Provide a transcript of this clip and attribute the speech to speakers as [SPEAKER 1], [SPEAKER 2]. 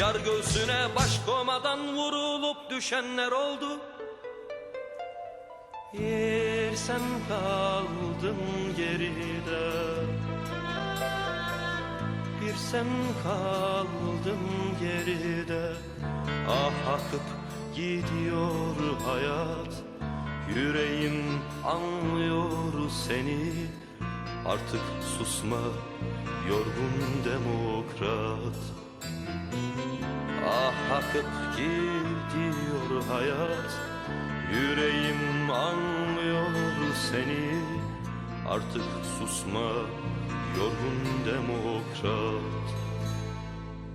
[SPEAKER 1] Yar göğsüne baş vurulup düşenler oldu. Yer sen kaldın geride. Bir sen kaldın geride. Ah akıp gidiyor hayat. Yüreğim anlıyor seni. Artık susma yorgun demokrat akıp gidiyor hayat. Yüreğim anlıyor seni. Artık susma yorgun demokrat